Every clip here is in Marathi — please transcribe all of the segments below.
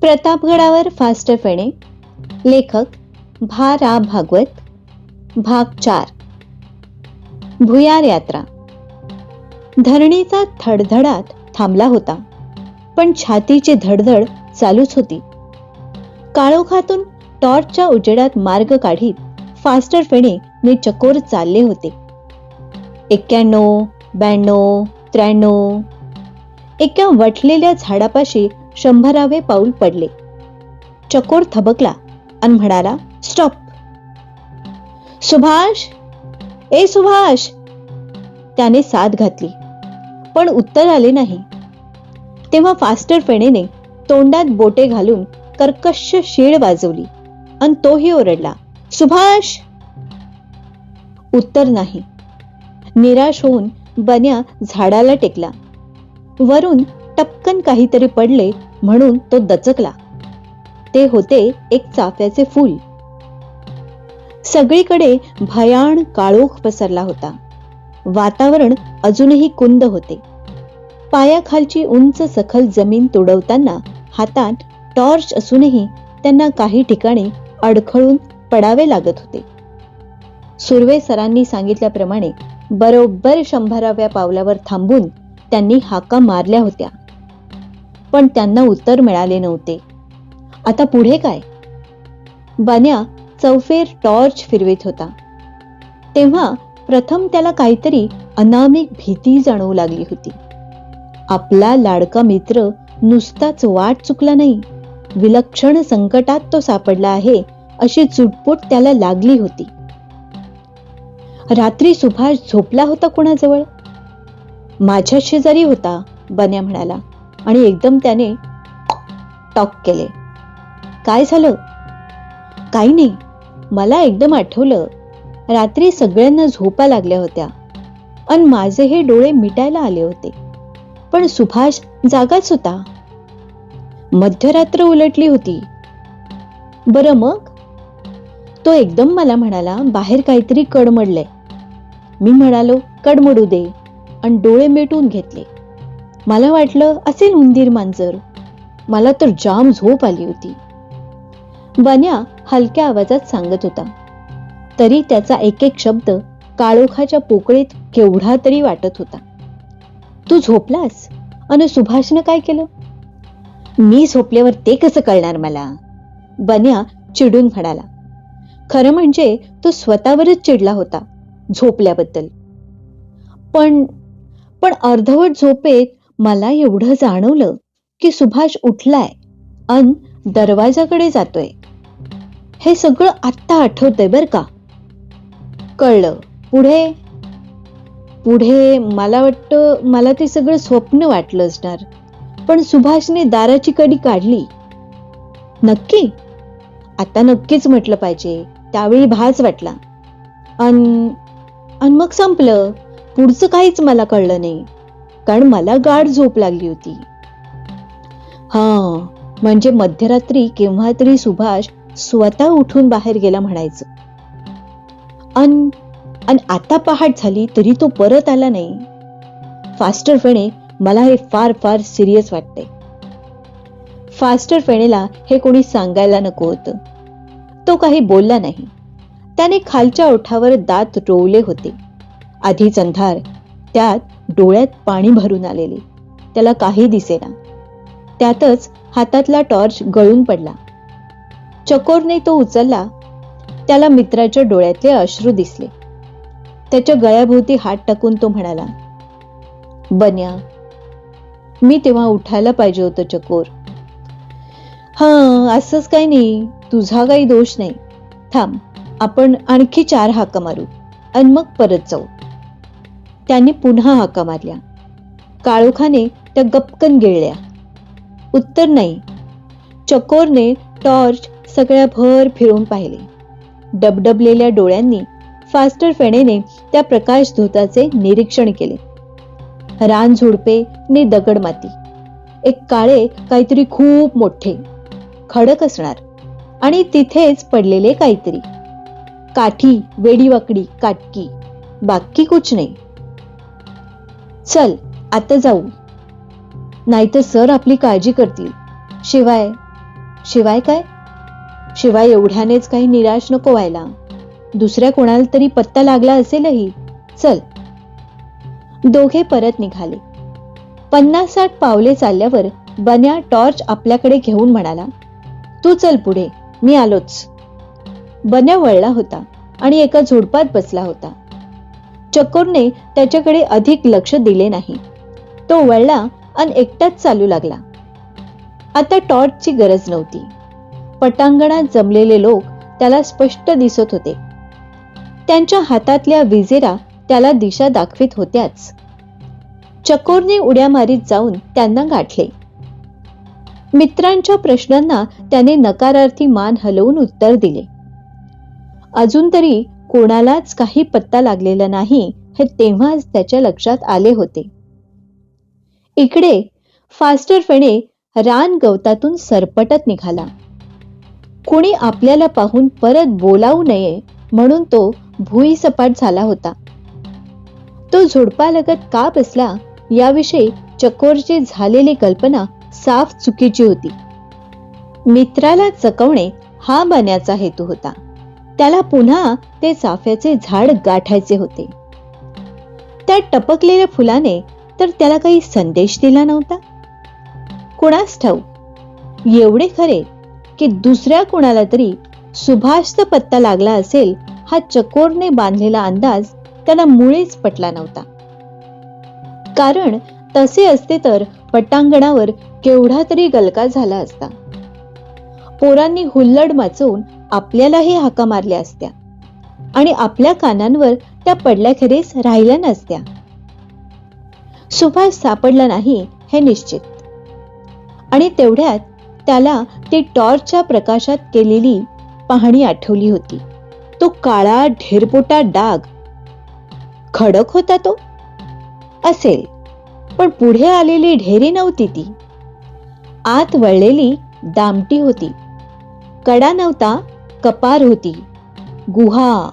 प्रतापगडावर फास्ट फेणे लेखक भा रा भागवत. भाग चार. भुयार यात्रा. धरणीचा थडधडाट थांबला होता पण छातीची धडधड चालूच होती. काळोखातून टॉर्चच्या उजेडात मार्ग काढीत फास्टर फेणे ने चकोर चालले होते. एक्क्याण्णव ब्याण्णव त्र्याण्णव. एका वटलेल्या झाडापाशी शंभरावे पाऊल पडले. चकोर थबकला आणि म्हणाला स्टॉप. सुभाष. ए सुभाष. त्याने साथ घातली पण उत्तर आले नाही. तेव्हा फास्टर फेणेने तोंडात बोटे घालून कर्कश शीळ वाजवली आणि तोही ओरडला सुभाष. उत्तर नाही. निराश होऊन बन्या झाडाला टेकला. वरून टपकन काहीतरी पडले म्हणून तो दचकला. ते होते एक चाफ्याचे फूल. सगळीकडे भयाण काळोख पसरला होता. वातावरण अजूनही कुंद होते. पायाखालची उंच सखल जमीन तुडवताना हातात टॉर्च असूनही त्यांना काही ठिकाणी अडखळून पडावे लागत होते. सुर्वे सरांनी सांगितल्याप्रमाणे बरोबर शंभराव्या पावलावर थांबून त्यांनी हाका मारल्या होत्या. पण त्यांना उत्तर मिळाले नव्हते. आता पुढे काय? बन्या चौफेर टॉर्च फिरवित होता. तेव्हा प्रथम त्याला काहीतरी अनामिक भीती जाणवू लागली होती. आपला लाडका मित्र नुसताच वाट चुकला नाही. विलक्षण संकटात तो सापडला आहे अशी चुटपुट त्याला लागली होती. रात्री सुभाष झोपला होता कोणाजवळ? माझ्या शेजारी होता बन्या म्हणाला. आणि एकदम त्याने टॉक केले. काय झालं? काही नाही. मला एकदम आठवलं. रात्री सगळ्यांना झोपा लागल्या होत्या. आणि माझे हे डोळे मिटायला आले होते. पण सुभाष जागाच होता. मध्यरात्र उलटली होती. बरं मग? तो एकदम मला म्हणाला बाहेर काहीतरी कडमडलंय. मी म्हणालो कडमडू दे. आणि डोळे मिटून घेतले. मला वाटलं असेल उंदीर मांजर. मला तर जाम झोप आली होती. बन्या हलक्या आवाजात सांगत होता. तरी त्याचा एक एक शब्द काळोखाच्या पोकळीत केवढा तरी वाटत होता. तू झोपलास? अन सुभाषनं काय केलं? मी झोपल्यावर ते कसं कळणार मला? बन्या चिडून म्हणाला. खरं म्हणजे तो स्वतःवरच चिडला होता झोपल्याबद्दल. पण पण अर्धवट झोपेत मला एवढं जाणवलं की सुभाष उठलाय अन दरवाजाकडे जातोय. हे सगळं आत्ता आठवतंय बर का? कळलं. पुढे? पुढे मला वाटतं मला ते सगळं स्वप्न वाटलं असणार. पण सुभाषने दाराची कडी काढली. नक्की? आता नक्कीच म्हटलं पाहिजे. त्यावेळी भास वाटला. अन अन मग संपलं. पुढचं काहीच मला कळलं नाही. कारण मला गाढ झोप लागली होती. हा म्हणजे मध्यरात्री केव्हा तरी सुभाष स्वतः उठून बाहेर गेला म्हणायचं. अन अन आता पहाट झाली तरी तो परत आला नाही. फास्टर फेणे मला हे फार फार सिरियस वाटते फास्टर फेणेला हे कोणी सांगायला नको होतं. तो काही बोलला नाही. त्याने खालच्या ओठावर दात रोवले होते. आधीच अंधार त्यात डोळ्यात पाणी भरून आलेले. त्याला काही दिसेना. त्यातच हातातला टॉर्च गळून पडला. चकोरने तो उचलला. त्याला मित्राच्या डोळ्यातले अश्रू दिसले. त्याच्या गळ्याभोवती हात टाकून तो म्हणाला बन्या मी तेव्हा उठायला पाहिजे होतं चकोर. हा असंच काही नाही. तुझा काही दोष नाही. थांब आपण आणखी चार हाका मारू. आणि मग परत जाऊ. त्यांनी पुन्हा हाका मारल्या. काळोखाने त्या गपकन गिळल्या. उत्तर नाही. चकोरने टॉर्च सगळ्या भर फिरून पाहिले. डबडबलेल्या डोळ्यांनी फास्टर फेणेने त्या प्रकाश धोताचे निरीक्षण केले. रान झुडपे ने दगड माती. एक काळे काहीतरी खूप मोठे. खडक असणार. आणि तिथेच पडलेले काहीतरी. काठी वेडीवाकडी काटकी. बाकी कुछ नाही. चल आता जाऊ. नाहीतर सर आपली काळजी करतील. शिवाय शिवाय काय? शिवाय एवढ्यानेच काही निराश नको व्हायला. दुसऱ्या कोणाला तरी पत्ता लागला असेलही. चल. दोघे परत निघाले. पन्नास साठ पावले चालल्यावर बन्या टॉर्च आपल्याकडे घेऊन म्हणाला तू चल पुढे मी आलोच. बन्या वळला होता आणि एका झुडपात बसला होता. चकोरने त्याच्याकडे अधिक लक्ष दिले नाही. तो वळला आणि एकटाच चालू लागला. आता टॉर्चची गरज नव्हती. पटांगणात जमलेले लोक त्याला स्पष्ट दिसत होते. त्यांच्या हातातल्या विजेरा त्याला दिशा दाखवित होत्याच. चकोरने उड्या मारीत जाऊन त्यांना गाठले. मित्रांच्या प्रश्नांना त्याने नकारार्थी मान हलवून उत्तर दिले. अजून तरी कोणालाच काही पत्ता लागलेला नाही हे तेव्हाच त्याच्या लक्षात आले होते. इकडे फास्टर फेणे रान गवतातून सरपटत निघाला. कोणी आपल्याला पाहून परत बोलावू नये म्हणून तो भुईसपाट झाला होता. तो झुडपालगत का बसला याविषयी चकोरची झालेली कल्पना साफ चुकीची होती. मित्राला चकवणे हा बनण्याचा हेतू होता. त्याला पुन्हा ते चाफ्याचे झाड गाठायचे होते. त्या टपकलेल्या फुलाने तर त्याला काही संदेश दिला नव्हता. कुणास ठाऊक एवढे खरे की दुसऱ्या कुणाला तरी सुभाषचा पत्ता लागला असेल हा चकोरने बांधलेला अंदाज त्याला मुळीच पटला नव्हता. कारण तसे असते तर पटांगणावर केवढा तरी गलका झाला असता. पोरांनी हुल्लड माचवून आपल्यालाही हाका मारल्या असत्या. आणि आपल्या कानांवर त्या पडल्याखेरीस राहिल्या नसत्या. सुभाष सापडला नाही हे निश्चित. आणि तेवढ्यात त्याला ती टॉर्चच्या प्रकाशात केलेली पाहणी आठवली होती. तो काळा ढेरपोटा डाग. खडक होता तो? असेल. पण पुढे आलेली ढेरी नव्हती ती. आत वळलेली दामटी होती. कडा नव्हता कपार होती. गुहा.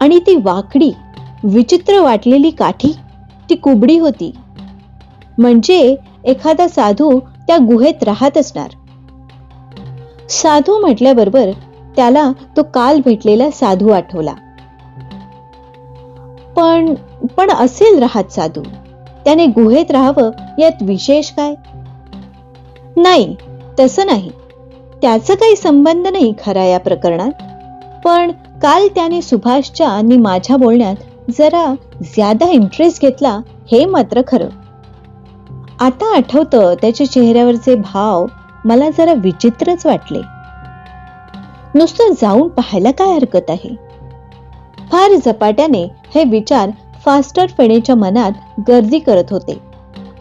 आणि ती वाकडी विचित्र वाटलेली काठी ती कुबडी होती. म्हणजे एखादा साधू त्या गुहेत राहत असणार. साधू म्हटल्याबरोबर त्याला तो काल भेटलेला साधू आठवला. पण पण असेल राहत साधू. त्याने गुहेत राहावं यात विशेष काय? नाही तसं नाही. त्याचा काही संबंध नाही खरा या प्रकरणात. पण काल त्याने सुभाषच्या आणि माझ्या बोलण्यात जरा ज्यादा इंटरेस्ट घेतला हे मात्र खरं. आता आठवतं त्याच्या चेहऱ्यावरचे भाव मला जरा विचित्रच वाटले. नुसतं जाऊन पाहायला काय हरकत आहे? फार झपाट्याने हे विचार फास्टर फेणेच्या मनात गर्दी करत होते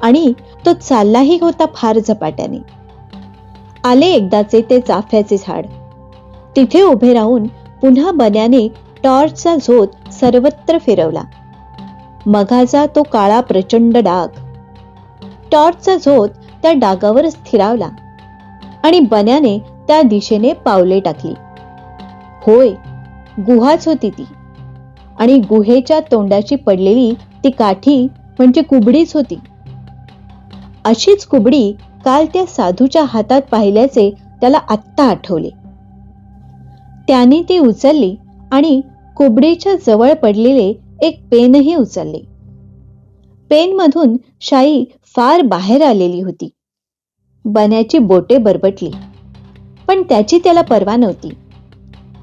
आणि तो चाललाही होता फार झपाट्याने. आले एकदाचे ते चाफ्याचे झाड. तिथे उभे राहून पुन्हा बन्याने टॉर्चचा झोत सर्वत्र फिरवला. मघाचा तो काळा प्रचंड डाग. टॉर्चचा झोत त्या डागावर स्थिरावला आणि बन्याने त्या दिशेने पावले टाकली. होय गुहाच होती ती. आणि गुहेच्या तोंडाची पडलेली ती काठी म्हणजे कुबडीच होती. अशीच कुबडी काल त्या साधूच्या हातात पाहिल्याचे त्याला आत्ता आठवले. त्याने ती उचलली आणि कुबडीच्या जवळ पडलेले एक पेनही उचलले. पेनमधून शाई फार बाहेर आलेली होती. बन्याची बोटे बरबटली पण त्याची त्याला पर्वा नव्हती.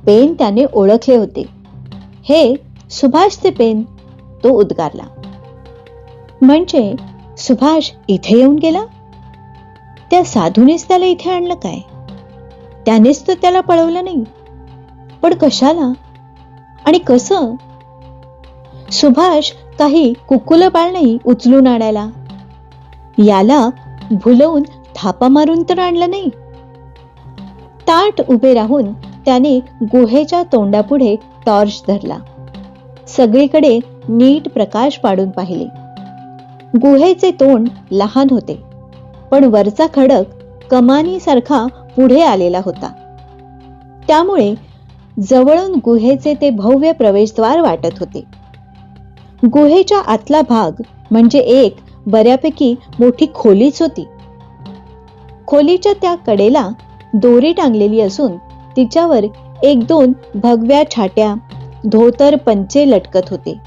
पेन त्याने ओळखले होते. हे सुभाषचे पेन तो उद्गारला. म्हणजे सुभाष इथे येऊन गेला? त्या साधूनेच त्याला इथे आणलं काय? त्यानेच तर त्याला पळवलं नाही. पण कशाला? आणि कसं? सुभाष काही कुकुल बाळ नाही उचलून आणायला. याला भुलवून थापा मारून तर आणलं नाही. ताट उभे राहून त्याने गुहेच्या तोंडापुढे टॉर्च धरला. सगळीकडे नीट प्रकाश पाडून पाहिले. गुहेचे तोंड लहान होते. पण वरचा खडक कमानीसारखा पुढे आलेला होता. त्यामुळे जवळून गुहेचे ते भव्य प्रवेशद्वार वाटत होते. गुहेच्या आतला भाग म्हणजे एक बऱ्यापैकी मोठी खोलीच होती. खोलीच्या त्या कडेला दोरी टांगलेली असून तिच्यावर एक दोन भगव्या छाट्या धोतर पंचे लटकत होते.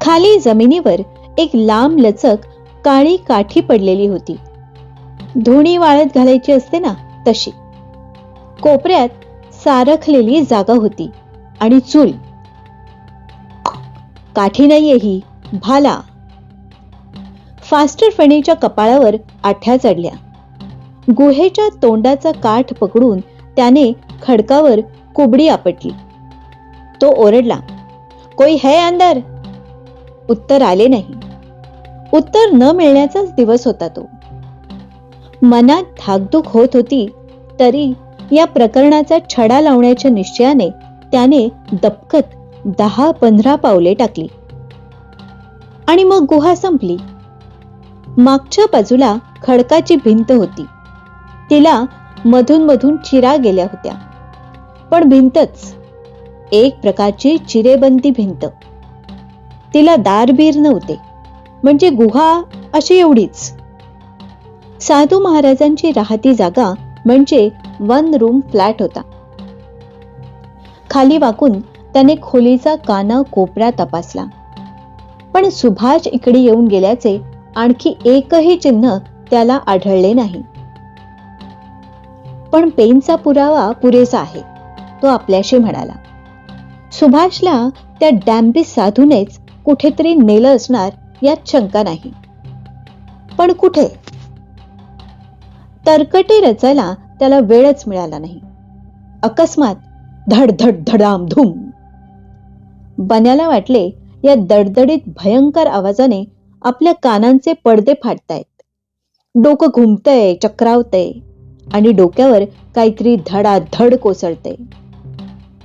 खाली जमिनीवर एक लांब लचक काळी काठी पडलेली होती. धुणी वाळत घालायची असते ना तशी. कोपऱ्यात सारखलेली जागा होती आणि चूल. काठी नाहीये ही भाला. फास्टर फणीच्या कपाळावर आठ्या चढल्या. गुहेच्या तोंडाचा काठ पकडून त्याने खडकावर कुबडी आपटली. तो ओरडला कोई है अंदर? उत्तर आले नाही. उत्तर न मिळण्याचाच दिवस होता तो. मनात धाकधूक होत होती तरी या प्रकरणाचा छडा लावण्याच्या निश्चयाने त्याने दपकत दहा पंधरा पावले टाकली. आणि मग गुहा संपली. मागच्या बाजूला खडकाची भिंत होती. तिला मधून मधून चिरा गेल्या होत्या. पण भिंतच एक प्रकारची चिरेबंदी भिंत. तिला दारबीर नव्हते. म्हणजे गुहा अशी एवढीच. साधू महाराजांची राहती जागा म्हणजे वन रूम फ्लॅट होता. खाली वाकून त्याने खोलीचा काना कोपरा तपासला. पण सुभाष इकडे येऊन गेल्याचे आणखी एकही चिन्ह त्याला आढळले नाही. पण पेनचा पुरावा पुरेसा आहे तो आपल्याशी म्हणाला. सुभाषला त्या डॅम्बी साधूनेच कुठेतरी नेलं असणार यात शंका नाही. पण कुठे? तरकटे रचायला त्याला वेळच मिळाला नाही. अकस्मात धड धड धडाम धूम. बन्याला वाटले या दडदडीत भयंकर आवाजाने आपल्या कानांचे पडदे फाटतायत डोकं घुमतय चक्रावतय आणि डोक्यावर काहीतरी धडाधड कोसळते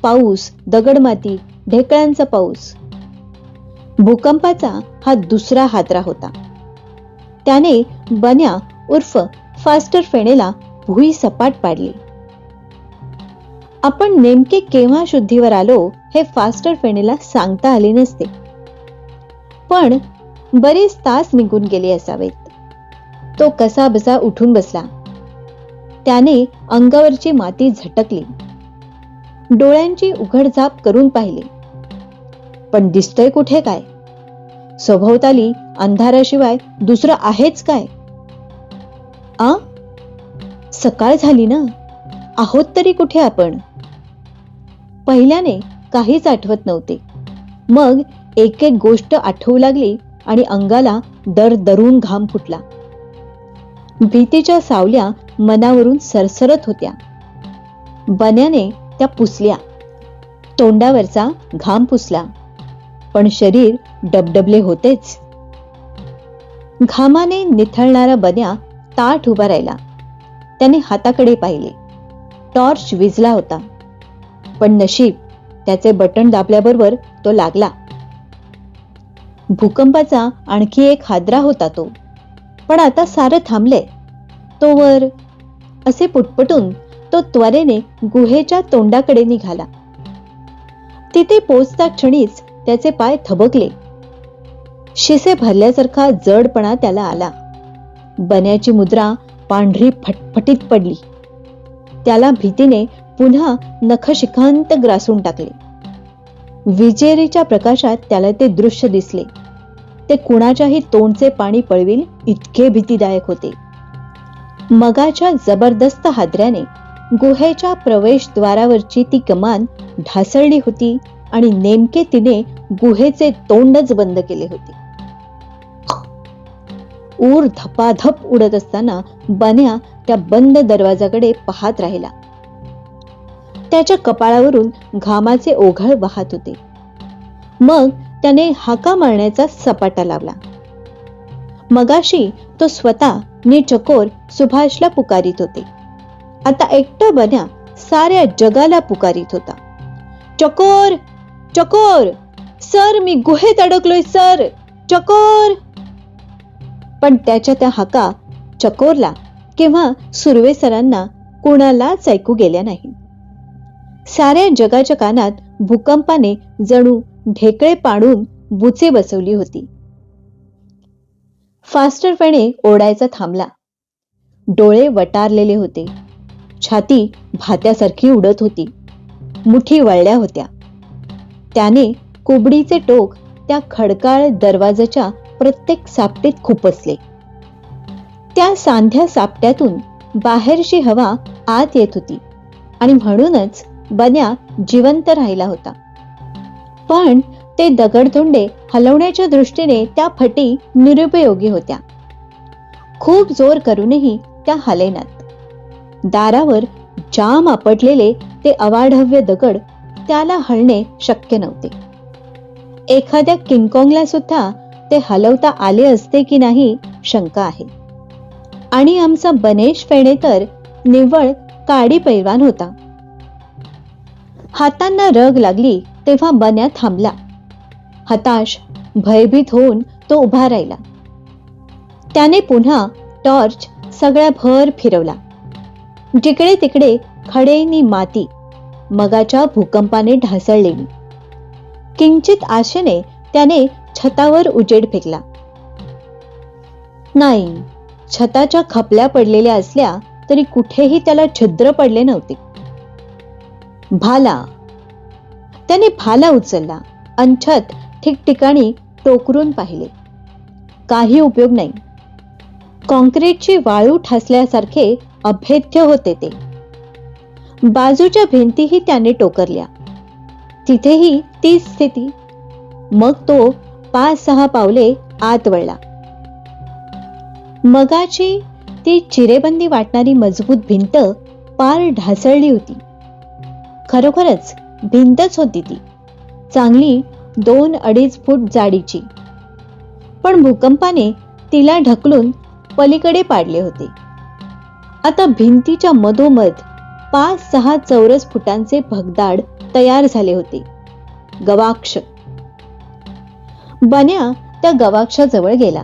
पाऊस दगडमाती ढेकळ्यांचा पाऊस भूकंपाचा हा दुसरा हादरा होता. त्याने बन्या उर्फ फास्टर फेणेला भुई सपाट पाडली. आपण नेमके केव्हा शुद्धीवर आलो हे फास्टर फेणेला सांगता आले नसते. पण बरेच तास निघून गेले असावेत. तो कसा बसा उठून बसला. त्याने अंगावरची माती झटकली. डोळ्यांची उघडझाप करून पाहिली. पण दिसतंय कुठे काय? सभोवताली अंधाराशिवाय दुसरं आहेच काय? आ? सकाळ झाली ना? आहोत तरी कुठे आपण? पहिल्याने काहीच आठवत नव्हते. मग एक एक गोष्ट आठवू लागली आणि अंगाला दर दरून घाम फुटला. भीतीच्या सावल्या मनावरून सरसरत होत्या. बन्याने त्या पुसल्या. तोंडावरचा घाम पुसला. पण शरीर डबडबले होतेच. घामाने निथळणारा बन्या ताठ उभा राहिला. त्याने हाताकडे पाहिले. टॉर्च विजला होता. पण नशीब त्याचे बटण दाबल्याबरोबर तो लागला. भूकंपाचा आणखी एक हादरा होता तो. पण आता सारं थांबले. तोवर असे पुटपटून तो त्वरेने गुहेच्या तोंडाकडे निघाला. तिथे पोचता क्षणीच त्याचे पाय थबकले. शिसे भरल्यासारखा जडपणा त्याला आला. बन्याची मुद्रा पांढरी फटफटीत पडली. त्याला भीतीने पुन्हा नखशिखांत ग्रासून टाकले. विजेरीच्या प्रकाशात त्याला ते दृश्य दिसले. ते कुणाच्याही तोंडचे पाणी पळविल इतके भीतीदायक होते. मगाच्या जबरदस्त हादऱ्याने गुहेच्या प्रवेशद्वारावरची ती कमान ढासळली होती आणि नेमके तिने गुहेचे तोंडच बंद केले होते. ऊर धपाधप उडत असताना बन्या त्या बंद दरवाजाकडे पाहत राहिला. त्याच्या कपाळावरून घामाचे ओघळ वाहत होते. मग त्याने हाका मारण्याचा सपाटा लावला. मगाशी तो स्वतः निचकोर सुभाषला पुकारित होते. आता एकटा बन्या साऱ्या जगाला पुकारित होता. चकोर चकोर. सर मी गुहेत अडकलोय सर. चकोर. पण त्याच्या त्या हाका चकोरला किंवा सुर्वे सरांना कुणालाच ऐकू गेल्या नाही. साऱ्या जगाच्या कानात भूकंपाने जणू ढेकळे पाडून बुचे बसवली होती. फास्टर फेणे ओढायचा थांबला. डोळे वटारलेले होते. छाती भात्यासारखी उडत होती. मुठी वळल्या होत्या. त्याने कुबडीचे टोक त्या खडकाळ दरवाजाच्या प्रत्येक सापटीत खुपसले. त्या सांध्या सापट्यातून बाहेरची हवा आत येत होती आणि म्हणूनच बन्या जिवंत राहिला होता. पण ते दगडधोंडे हलवण्याच्या दृष्टीने त्या फटी निरुपयोगी होत्या. खूप जोर करूनही त्या हलेनात. दारावर जाम आपटलेले ते अवाढव्य दगड त्याला हलणे शक्य नव्हते. एखाद्या किंगकॉंगला सुद्धा ते हलवता आले असते की नाही शंका आहे. आणि आमचा बनेश फेणे तर निव्वळ काडी पैलवान होता. हातांना रग लागली तेव्हा बन्या थांबला. हताश भयभीत होऊन तो उभा राहिला. त्याने पुन्हा टॉर्च सगळ्या भर फिरवला. जिकडे तिकडे खडेनी माती मगाच्या भूकंपाने ढासळलेली किंचित आशेने त्याने छतावर उजेड फेकला. नाही छताच्या खपल्या पडलेल्या असल्या तरी कुठेही त्याला छिद्र पडले नव्हते. भाला. त्याने भाला उचलला छत ठिकठिकाणी टोकरून पाहिले. काही उपयोग नाही. कॉन्क्रीटची वाळू ठासल्यासारखे अभेद्य होते ते. बाजूच्या भिंतीही त्याने टोकरल्या. तिथेही तीच स्थिती. मग तो पाच सहा पावले आत वळला. मगाची ती चिरेबंदी वाटणारी मजबूत भिंत पार ढासळली होती. खरोखरच भिंतच होती ती. चांगली दोन अडीच फूट जाडीची. पण भूकंपाने तिला ढकलून पलीकडे पाडले होते. आता भिंतीच्या मधोमध पाच सहा चौरस फुटांचे भगदाड तयार झाले होते. गवाक्ष. बन्या त्या गवाक्षाजवळ गेला.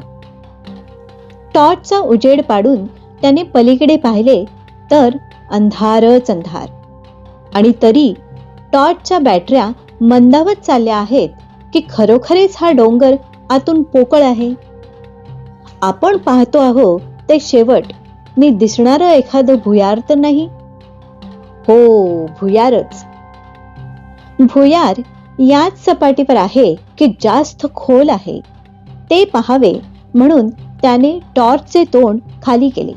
टॉर्चचा उजेड पाडून त्याने पलीकडे पाहिले तर अंधारच अंधार. आणि तरी टॉर्चच्या बॅटऱ्या मंदावत चालल्या आहेत की खरोखरेच हा डोंगर आतून पोकळ आहे? आपण पाहतो आहो ते शेवट मी दिसणारं एखादं भुयार तर नाही? हो भुयारच. भुयार याच सपाटीवर आहे की जास्त खोल आहे. ते पहावे म्हणून त्याने टॉर्चचे तोंड खाली केले.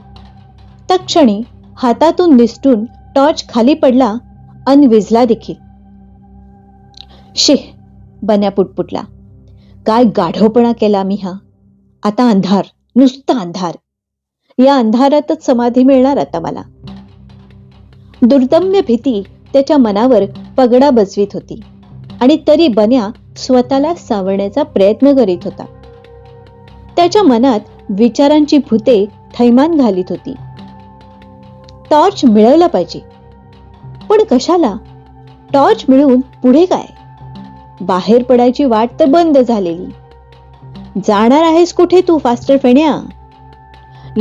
तक्षणी हातातून निसटून टॉर्च खाली पडला अन विजला देखील. शेह बन्या पुटपुटला. काय गाढवपणा केला मी हा. आता अंधार नुसता अंधार. या अंधारातच समाधी मिळणार आता मला. दुर्दम्य भीती त्याच्या मनावर पगडा बसवीत होती. आणि तरी बन्या स्वतःला सावरण्याचा प्रयत्न करीत होता. त्याच्या मनात विचारांची भूते थैमान घालीत होती. टॉर्च मिळवला पाहिजे. पण कशाला? टॉर्च मिळवून पुढे काय? बाहेर पडायची वाट तर बंद झालेली. जाणार आहेस कुठे तू फास्टर फेण्या?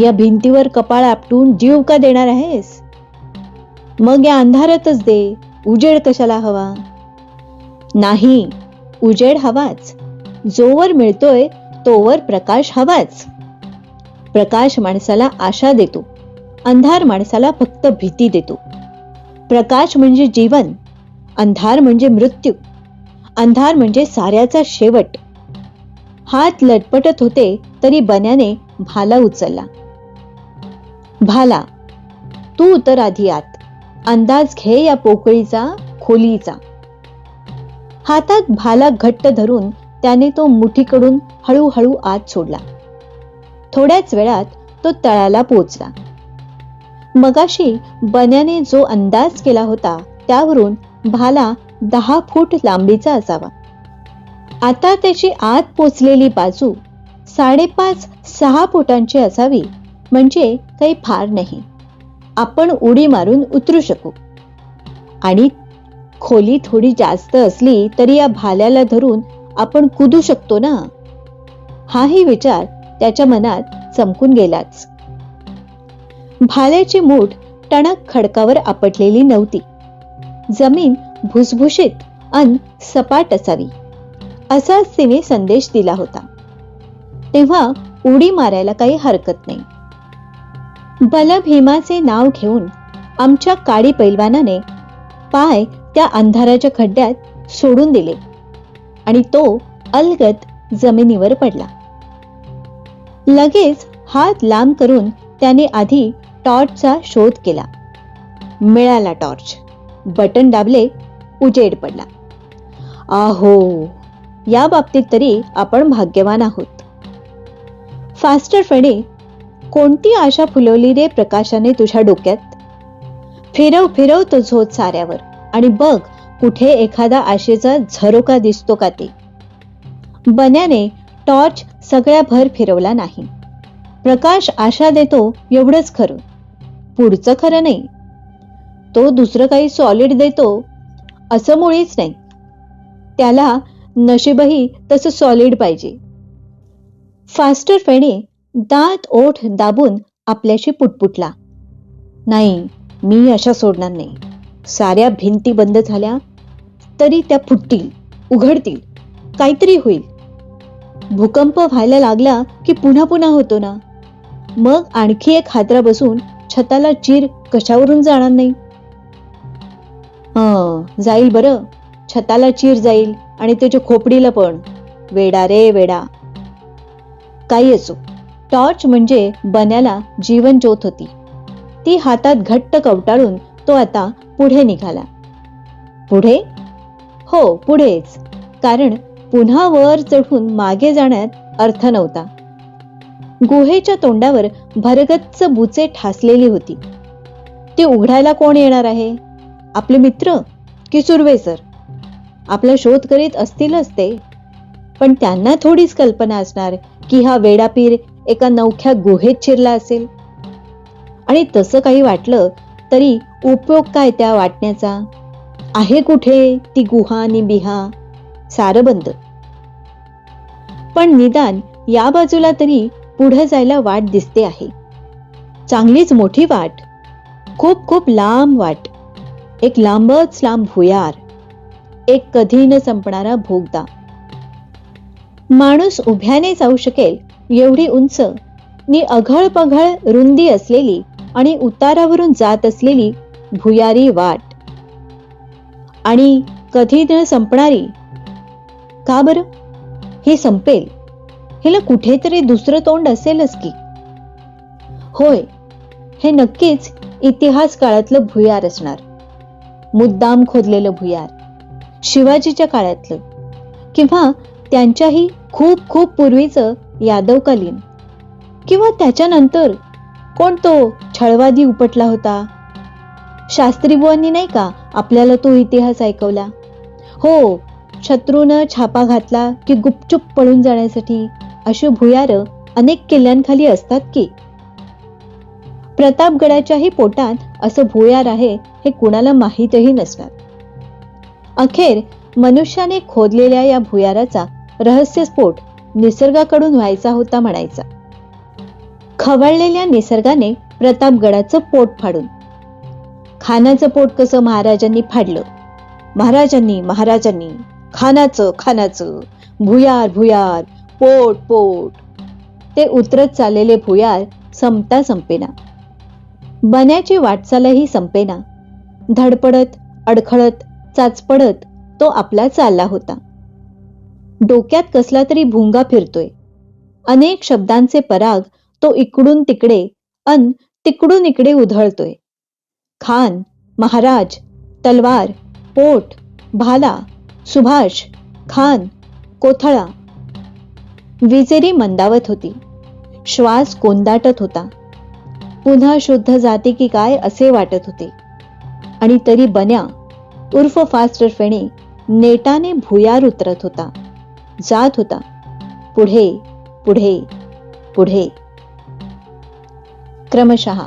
या भिंतीवर कपाळ आपटून जीव का देणार आहेस? मग या अंधारातच दे उजेड कशाला हवा? नाही उजेड हवाच. जोवर मिळतोय तोवर प्रकाश हवाच. प्रकाश माणसाला आशा देतो अंधार माणसाला फक्त भीती देतो. प्रकाश म्हणजे जीवन अंधार म्हणजे मृत्यू अंधार म्हणजे साऱ्याचा शेवट. हात लटपटत होते तरी बन्याने भाला उचलला. भाला तू उतर आधी आत. अंदाज घे या पोकळीचा खोलीचा. हातात भाला घट्ट धरून त्याने तो मुठीकडून हळूहळू आत सोडला. थोड्याच वेळात तो तळाला पोचला मगाशी बन्याने जो अंदाज केला होता त्यावरून भाला दहा फूट लांबीचा असावा. आता त्याची आत पोचलेली बाजू साडेपाच सहा फुटांची असावी म्हणजे काही फार नाही. आपण उडी मारून उतरू शकू. आणि खोली थोडी जास्त असली तरी या भाल्याला धरून आपण कुदू शकतो ना? हाही विचार त्याच्या मनात चमकून गेलाच. भाल्याची मूठ टणक खडकावर आपटलेली नव्हती. जमीन भुसभुशीत अन सपाट असावी असाच तिने संदेश दिला होता. तेव्हा उडी मारायला काही हरकत नाही. बलभीमाचे नाव घेऊन आमच्या काळी पैलवानाने पाय त्या अंधाराच्या खड्ड्यात सोडून दिले आणि तो अलगत जमिनीवर पडला. लगेच हात लांब करून त्याने आधी टॉर्चचा शोध केला. मिळाला टॉर्च. बटन दाबले उजेड पडला. आहो या बाबतीत तरी आपण भाग्यवान आहोत. फास्टर फणे कोणती आशा फुलवली रे प्रकाशाने तुझ्या डोक्यात? फिरव फिरव तो झोत साऱ्यावर आणि बघ कुठे एखादा आशेचा झरोका दिसतो का ते. बन्याने टॉर्च सगळ्या भर फिरवला नाही. प्रकाश आशा देतो एवढंच खरं. पुढचं खरं नाही. तो दुसरं काही सॉलिड देतो असं मुळीच नाही. त्याला नशीबही तसं सॉलिड पाहिजे. फास्टर फेणे दात ओठ दाबून आपल्याशी पुटपुटला. नाही मी अशा सोडणार नाही. साऱ्या भिंती बंद झाल्या तरी त्या फुटतील उघडतील काहीतरी होईल. भूकंप व्हायला लागला की पुन्हा पुन्हा होतो ना. मग आणखी एक हात्रा बसून छताला चीर कशावरून जाणार नाही? हं, जाईल बरं. छताला चीर जाईल आणि त्याच्या खोपडीला पण. वेडा रे वेडा. काही असो. टॉर्च म्हणजे बन्याला जीवन ज्योत होती. ती हातात घट्ट कवटाळून तो आता पुढे निघाला. पुढे? हो पुढेच. कारण पुन्हा वर चढून मागे जाण्यात अर्थ नव्हता. गुहेच्या तोंडावर भरगच्च बुचे ठासलेली होती. ती उघडायला कोण येणार आहे? आपले मित्र? की सुर्वे सर. आपला शोध करीत असतीलच ते. पण त्यांना थोडीच कल्पना असणार की हा वेडापीर एका नवख्या गुहेत शिरला असेल. आणि तसं काही वाटलं तरी उपयोग काय त्या वाटण्याचा? आहे कुठे ती गुहा आणि बिहा? सारं बंद पण निदान या बाजूला तरी पुढे जायला वाट दिसते आहे. चांगलीच मोठी वाट. खूप खूप लांब वाट. एक लांबच लांब भुयार. एक कधी न संपणारा भोगदा. माणूस उभ्याने जाऊ शकेल एवढी उंच. नि अघळ पघळ रुंदी असलेली आणि उतारावरून जात असलेली भुयारी वाट. आणि कधी न संपणारी का बर? हे संपेल. हिला कुठेतरी दुसरं तोंड असेलच की. होय. हे नक्कीच इतिहास काळातलं भुयार असणार. मुद्दाम खोदलेलं भुयार. शिवाजीच्या काळातलं. किंवा त्यांच्याही खूप खूप पूर्वीचं यादवकालीन. किंवा त्याच्यानंतर कोण तो छळवादी उपटला होता? शास्त्री बुवांनी नाही का आपल्याला तो इतिहास ऐकवला? हो शत्रूनं छापा घातला की गुपचूप पळून जाण्यासाठी अशी भुयार अनेक किल्ल्यांखाली असतात की? प्रतापगडाच्याही पोटात असं भुयार आहे हे कुणाला माहीतही नसणार. अखेर मनुष्याने खोदलेल्या या भुयाराचा रहस्यस्फोट निसर्गाकडून व्हायचा होता म्हणायचा. खवळलेल्या निसर्गाने प्रतापगडाचं पोट फाडून. खानाचं पोट कसं महाराजांनी फाडलं? महाराजांनी महाराजांनी खानाचं खानाचं. भुयार भुयार पोट पोट. ते उतरत चाललेले भुयार संपता संपेना. बन्याची वाटचालही संपेना. धडपडत अडखळत चाचपडत तो आपला चालला होता. डोक्यात कसला तरी भुंगा फिरतोय. अनेक शब्दांचे पराग तो इकडून तिकडे अन तिकडून इकडे उधळतोय. खान महाराज तलवार पोट भाला सुभाष खान कोथळा. विजेरी मंदावत होती. श्वास कोंदाटत होता. पुन्हा शुद्ध जाते की काय असे वाटत होते. आणि तरी बन्या उर्फ फास्टर फेणे नेटाने भुयार उतरत होता. जात होता. पुढे पुढे पुढे. क्रमशः